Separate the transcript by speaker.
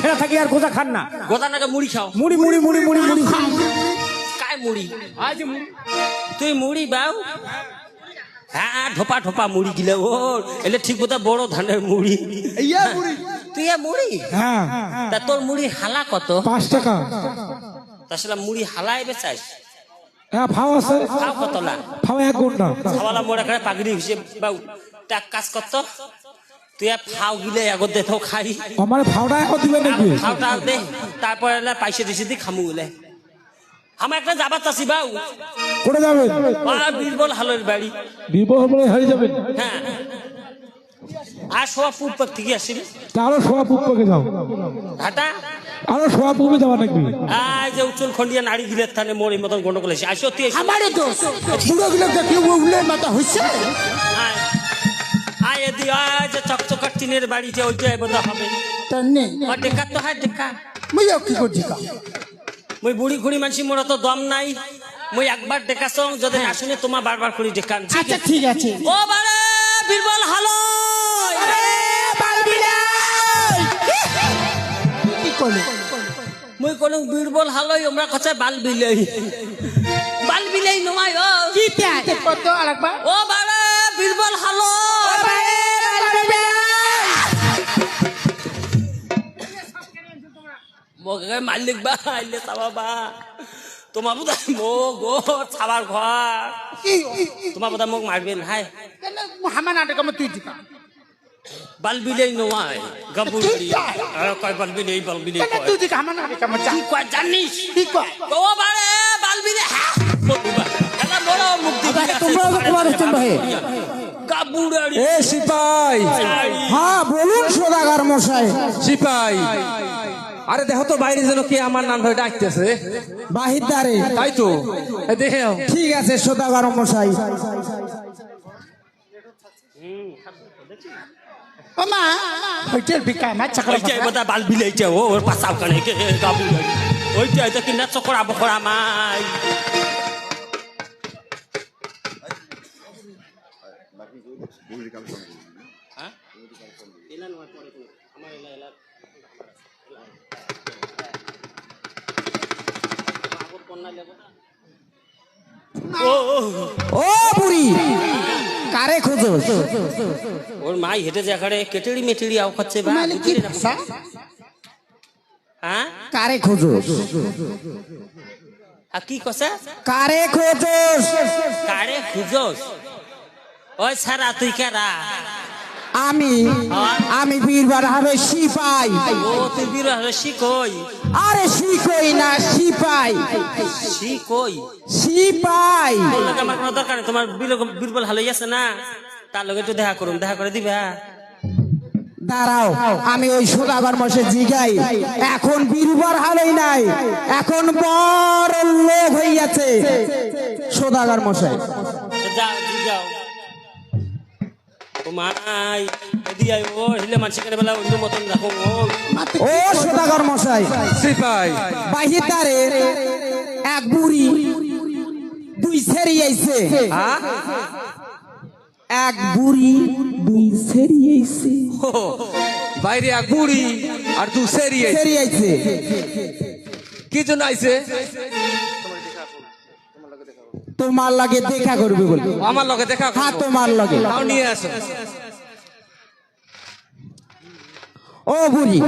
Speaker 1: ছেড়ে থাকি আর গোজা খান না।
Speaker 2: গোদা নাকি মুড়ি খাও।
Speaker 1: মুড়ি মুড়ি মুড়ি মুড়ি মুড়ি।
Speaker 2: কায় মুড়ি?
Speaker 1: আজ মুড়ি।
Speaker 2: তুই মুড়ি বাউ? হ্যাঁ ঢোপা ঢোপা মুড়ি গিলে ও এলে ঠিক বোধ বড় ধানের মুড়ি।
Speaker 3: ইয়া বুড়ি
Speaker 2: তুই মুড়ি?
Speaker 1: হ্যাঁ।
Speaker 2: তা তোর মুড়ি হালা কত?
Speaker 1: পাঁচ টাকা।
Speaker 2: তাছাড়া মুড়ি হালাই বেচাইস
Speaker 1: হ্যাঁ ফাও আছে।
Speaker 2: খাও কত না?
Speaker 1: ফাও এক গুন্ডা।
Speaker 2: খাওয়ালা মোড়া করে পাগড়ি হিসেবে বাউ। তা কাজ করত তুই আর ফাও গিলে আগত দে তো খাই
Speaker 1: আমার ফাওটা এখন দিবে নাকি
Speaker 2: খাওটা দে তারপরে এলে পয়সা দিছে দি খামু বলে আমার একটা যাবার চাষি বাউ
Speaker 1: করে যাবেন
Speaker 2: আর বীরবল হালের বাড়ি
Speaker 1: বিবাহ বলে হারিয়ে যাবেন
Speaker 2: হ্যাঁ আর সব পূর্ব থেকে আসিল
Speaker 1: তারও সোয়া পুকুকে যাও
Speaker 2: ঘাটা
Speaker 1: আরও সোয়া পুকুকে যাওয়া নাকি
Speaker 2: আয় যে উচ্চল খন্ডিয়া থানে মোড়ের মতন গন্ডগোল আসো তুই
Speaker 3: আমারে দোষ বুড়ো গুলো দেখি উলে মাথা হইছে
Speaker 2: এদি আয় যে চকচকার টিনের বাড়িতে ওইটা এবার হবে।
Speaker 3: তার নেই।
Speaker 2: আর দেখা তো হয় দেখা
Speaker 3: মুই কি করছি কা
Speaker 2: মই বুড়ি খুড়ি মানসি মোর তো দম নাই। মই একবার দেখাছ যদি না শুনে তোমার বারবার করে দেখান
Speaker 3: আচ্ছা ঠিক আছে।
Speaker 2: ও বারে বীরবল হালো!
Speaker 3: কি করলে?
Speaker 2: মই কোনো বীরবল হালই আমরা কথা বাল বিলাই? বাল বিলাই নয় ও।
Speaker 3: কি প্যাট কত আরেকবার
Speaker 2: ও মগে মালিক বা আইলে চাবা বা। তোমার বোধ মো গো চাবার ঘর।
Speaker 3: কি
Speaker 2: তোমার বোধ মোক মারবেন হাই
Speaker 3: কেন হামা নাটক আমি তুই দিকা
Speaker 2: বাল বিলাই নয় গাবুড়ি কয় বাল বিলাই বাল কয়।
Speaker 3: তুই দিকা হামা নাটক
Speaker 2: কয় জানিস?
Speaker 3: কি কয়?
Speaker 2: ও বারে বাল বিলাই এটা বড় মুক্তি
Speaker 1: তোমরা তোমার ভাই।
Speaker 4: এ সিপাই।
Speaker 1: হ্যাঁ বলুন সদাগার মশাই।
Speaker 4: সিপাই। আরে দেখো তো বাইরে যেন কে আমার নাম ধরে ডাকতেছে।
Speaker 1: বাহির দ্বারে
Speaker 4: তাই তো? দেখে
Speaker 1: ঠিক আছে সদাগার মশাই।
Speaker 3: ও মা হইতের বিকা মা চাকরা
Speaker 2: ওইটাই বোধ বাল বিলাইছে ও ওর পাশাও কানে ওইটাই তো কিনা চকরা বকরা মাই। হ্যাঁ? এলা নয় পরে আমার এলা এলা ও
Speaker 1: বুড়ি কারে খোঁজো?
Speaker 2: ওর মাই হেঁটে যাখারে কেটেড়ি মেটেড়ি আও খাচ্ছে বা
Speaker 3: মানে কি
Speaker 2: হ্যাঁ?
Speaker 1: কারে খোঁজো?
Speaker 2: আর কি কছে
Speaker 1: কারে খোঁজো
Speaker 2: কারে খুঁজোস? ওই সারা তুই কারা?
Speaker 1: আমি আমি বীরবার হবে সিপাই।
Speaker 2: ও তুই বীর রসি কই
Speaker 1: আরে শিকই না সিপাই।
Speaker 2: সি
Speaker 1: সিপাই।
Speaker 2: আমার কোনো দরকার নেই? তোমার বীর- বীরবল ভালোই আছে না? তার লগে একটু দেখা করুন দেখা করে দিবে?
Speaker 1: দাঁড়াও আমি ওই সদাগর মশে জিগাই। এখন বীরবার হালেই নাই এখন বড় লোক হইয়াছে। সদাগর মশাই।
Speaker 2: যাও যাও। মাই এদি আই ও হিলে বেলা অন্য মতন রাখো ও।
Speaker 1: ও সদাগর মশাই।
Speaker 4: সিপাই।
Speaker 1: বাহির এক বুড়ি দুই সেরি আইছে।
Speaker 4: হ্যাঁ?
Speaker 1: এক বুড়ি দুই সেরি আইছে।
Speaker 4: বাইরে এক বুড়ি আর দু। সেরি আইছে। কি জন্য আইছে?
Speaker 1: তোমার লাগে দেখা করবে বলে।
Speaker 4: আমার লগে দেখা
Speaker 1: হ্যাঁ তোমার লগে।
Speaker 4: নিয়ে আসো।
Speaker 1: ও বুড়ি।